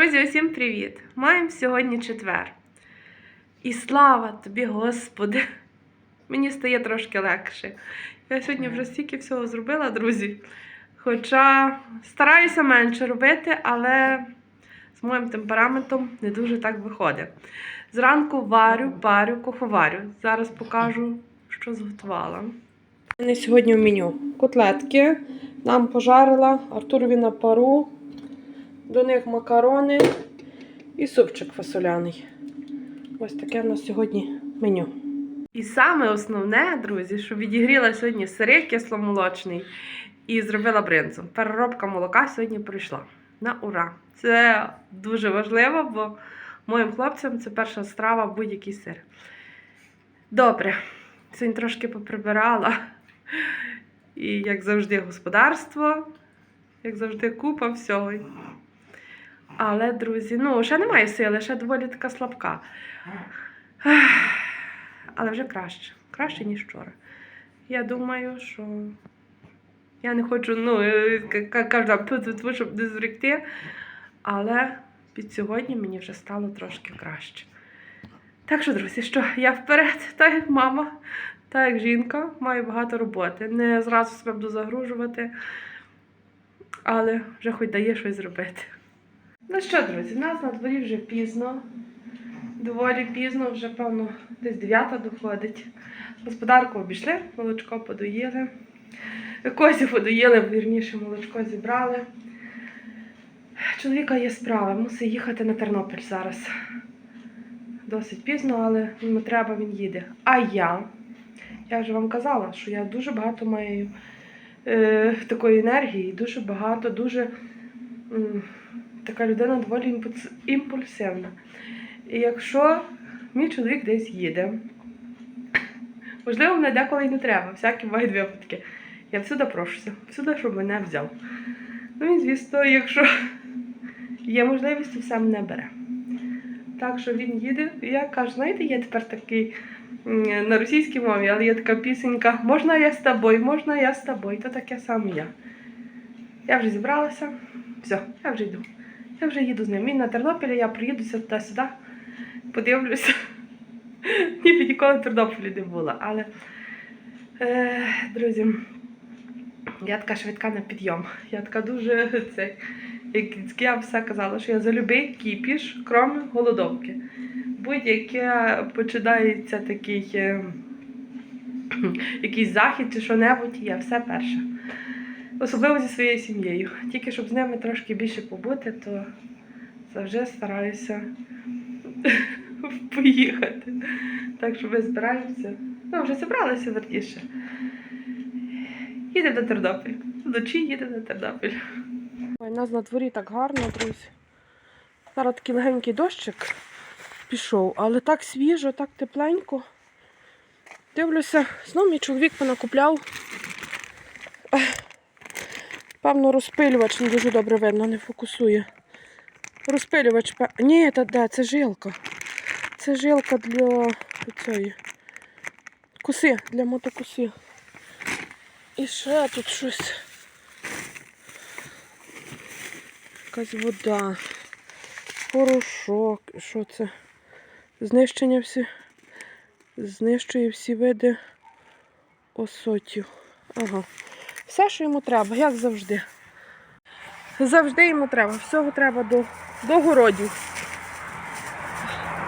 Друзі, усім привіт! Маємо сьогодні четвер. І слава тобі, Господи! Мені стає трошки легше. Я сьогодні вже стільки всього зробила, друзі. Хоча стараюся менше робити, але з моїм темпераментом не дуже так виходить. Зранку варю, парю, куховарю. Зараз покажу, що зготувала. У мене сьогодні в меню котлетки. Нам пожарила Артурові на пару. До них макарони і супчик фасоляний. Ось таке в нас сьогодні меню. І саме основне, друзі, що відігріла сьогодні сирий кисломолочний і зробила бринзу. Переробка молока сьогодні прийшла. На ура! Це дуже важливо, бо моїм хлопцям це перша страва будь-який сир. Добре, сьогодні трошки поприбирала. І, як завжди, господарство, як завжди, купа всього. Але, друзі, ну, ще немає сили, ще доволі така слабка. Але вже краще. Краще, ніж вчора. Я думаю, що я не хочу, ну, е, кажу, щоб не зврікти. Але під сьогодні мені вже стало трошки краще. Так що, друзі, що я вперед, так як мама, так як жінка, маю багато роботи. Не зразу себе буду загружувати, але вже хоч дає щось зробити. Ну що, друзі, нас на дворі вже пізно. Доволі пізно, вже, певно, десь 9 доходить. Господарку обійшли, молочко подоїли. Козі подоїли, вірніше, молочко зібрали. Чоловіка є справа, мусить їхати на Тернопіль зараз. Досить пізно, але йому треба, він їде. А я, я вже вам казала, що я дуже багато маю е, такої енергії, дуже багато, дуже. м, така людина доволі імпульс- імпульсивна. І якщо мій чоловік десь їде, можливо, мене деколи й не треба, всякі бувають випадки. Я всюди прошуся, всюди, щоб мене взяв. Ну і звісно, якщо є можливість, то все мене бере. Так що він їде. І я кажу, знаєте, є тепер такий на російській мові, але є така пісенька Можна я з тобою, можна я з тобою, то таке саме я. Я вже зібралася, все, я вже йду. Я вже їду з ним. Він на Тернопілі, я приїдуся туди-сюди, подивлюся. Ніби ніколи в Тернополі не була. Але, е, друзі, я така швидка на підйом. Я така дуже цей, як я все казала, що я за любий кіпіш, крім голодовки. Будь-яке починається такий е, якийсь захід чи що-небудь, я все перша. Особливо зі своєю сім'єю. Тільки щоб з ними трошки більше побути, то завжди стараюся поїхати. Так що ми збираємося. Ну, вже зібралися верніше. Їдемо на Тернопіль. Вночі їдемо на Тернопіль. У нас на дворі так гарно, друзі. Зараз такий легенький дощик пішов, але так свіжо, так тепленько. Дивлюся, знов мій чоловік понакупляв. Певно, розпилювач не дуже добре видно, не фокусує. Розпилювач, ні, та де, це жилка. Це жилка для цієї коси, для мотокоси. І ще тут щось. Якась вода. Порошок. Що це? Знищення всі. Знищує всі види осотів. Ага. Все, що йому треба, як завжди. Завжди йому треба. Всього треба до, до городів.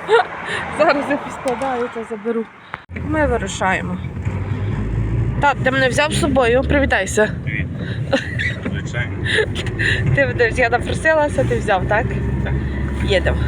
Зараз я поскладаю та заберу. Ми вирушаємо. Так, ти мене взяв з собою, привітайся. Привіт. Звичайно. Ти я напросилася, ти взяв, так? Так. Їдемо.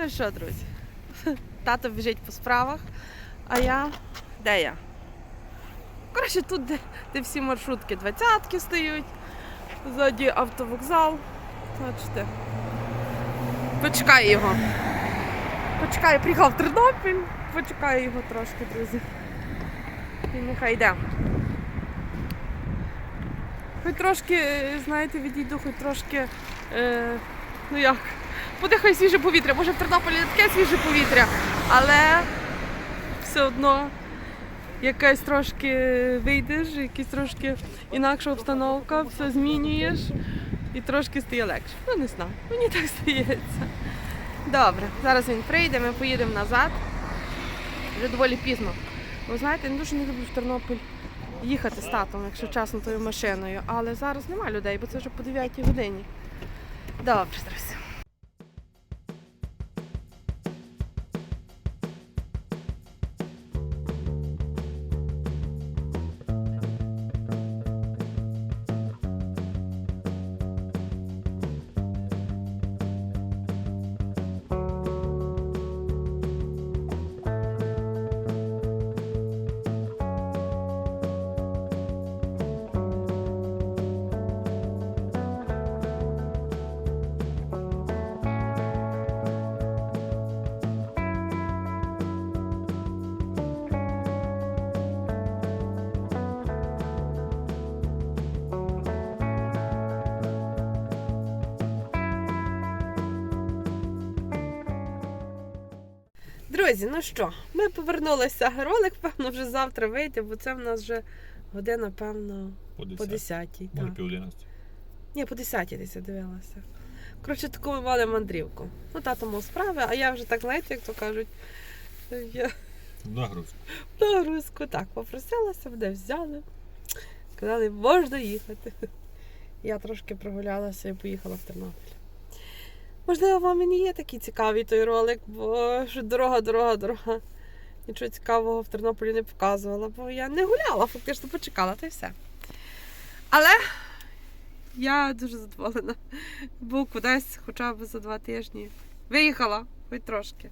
Ну що, друзі? Тато біжить по справах, а я. Де я? Коротше, тут, де, де всі маршрутки, двадцятки стоять, ззаді автовокзал. Бачите. Почекаю його. Почекаю, приїхав в Тернопіль, почекаю його трошки, друзі. І нехай йде. Хоч трошки, е, знаєте, відійду, хоч трошки. Е, ну як, подихай свіже повітря. Може в Тернополі таке свіже повітря, але все одно якась трошки вийдеш, якась трошки інакша обстановка, все змінюєш і трошки стає легше. Ну не знаю, мені так здається. Добре, зараз він прийде, ми поїдемо назад. Вже доволі пізно. Ви знаєте, я дуже не люблю в Тернопіль їхати з татом, якщо чесно, тою машиною. Але зараз нема людей, бо це вже по 9 годині. Добре, друзі. Друзі, ну що, ми повернулися. Ролик, певно, вже завтра вийде, бо це в нас вже година, певно, По по 10. 10. Може пів 11. Ні, по 10 десь я дивилася. Коротше, таку ми мали мандрівку. Ну, тато мав справи, а я вже так, знаєте, як то кажуть, я Нагрузку. нагрузку так попросилася, де взяли. Сказали, можна їхати. Я трошки прогулялася і поїхала в Тернопіль. Можливо, вам і не є такий цікавий той ролик, бо що дорога, дорога, дорога. Нічого цікавого в Тернополі не показувала, бо я не гуляла, фактично почекала, та й все. Але я дуже задоволена. Бо кудись хоча б за два тижні. Виїхала, хоч трошки.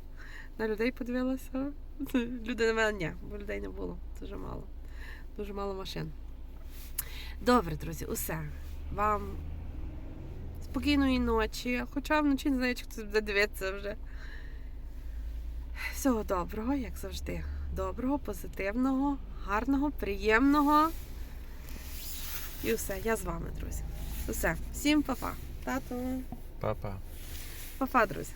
На людей подивилася. Люди на мене ні, бо людей не було. Дуже мало. Дуже мало машин. Добре, друзі, усе. Вам спокійної ночі. Хоча вночі не знаю, чи хтось буде дивитися вже. Всього доброго, як завжди. Доброго, позитивного, гарного, приємного. І все, я з вами, друзі. Усе. Всім па-па. Тату. Па-па. Па-па, друзі.